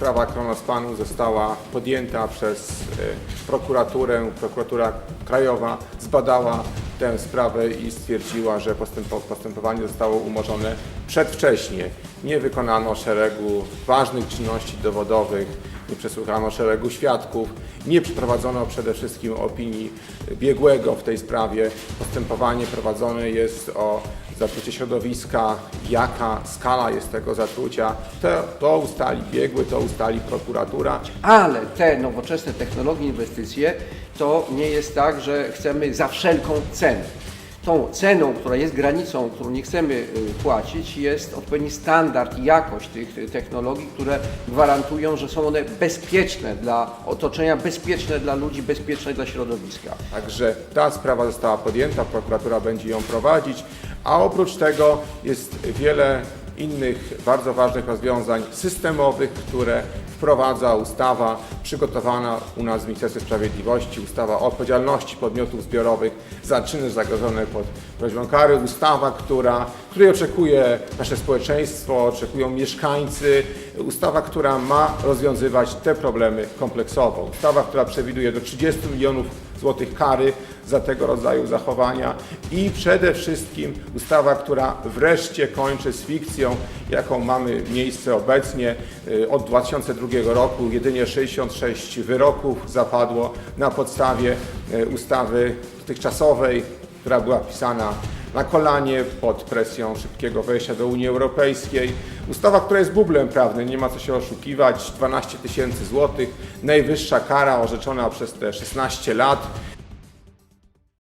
sprawa Kronospanu została podjęta przez e, prokuraturę. Prokuratura Krajowa zbadała tę sprawę i stwierdziła, że postępo- postępowanie zostało umorzone przedwcześnie. Nie wykonano szeregu ważnych czynności dowodowych, nie przesłuchano szeregu świadków, nie przeprowadzono przede wszystkim opinii biegłego w tej sprawie. Postępowanie prowadzone jest o zatrucie środowiska, jaka skala jest tego zatrucia. To, to ustali biegły, to ustali prokuratura. Ale te nowoczesne technologie, inwestycje, to nie jest tak, że chcemy za wszelką cenę. Tą ceną, która jest granicą, którą nie chcemy y, płacić, jest odpowiedni standard i jakość tych y, technologii, które gwarantują, że są one bezpieczne dla otoczenia, bezpieczne dla ludzi, bezpieczne dla środowiska. Także ta sprawa została podjęta, prokuratura będzie ją prowadzić, a oprócz tego jest wiele innych bardzo ważnych rozwiązań systemowych, które wprowadza ustawa przygotowana u nas w Ministerstwie Sprawiedliwości, ustawa o odpowiedzialności podmiotów zbiorowych za czyny zagrożone pod groźbą kary, ustawa, która, której oczekuje nasze społeczeństwo, oczekują mieszkańcy, ustawa, która ma rozwiązywać te problemy kompleksowo, ustawa, która przewiduje do 30 milionów złotych kary za tego rodzaju zachowania i przede wszystkim ustawa, która wreszcie kończy z fikcją, jaką mamy miejsce obecnie. Y, Od 2002 roku jedynie 66 wyroków zapadło na podstawie y, ustawy dotychczasowej, która była pisana na kolanie pod presją szybkiego wejścia do Unii Europejskiej. Ustawa, która jest bublem prawnym, nie ma co się oszukiwać, 12 tysięcy złotych, najwyższa kara orzeczona przez te 16 lat.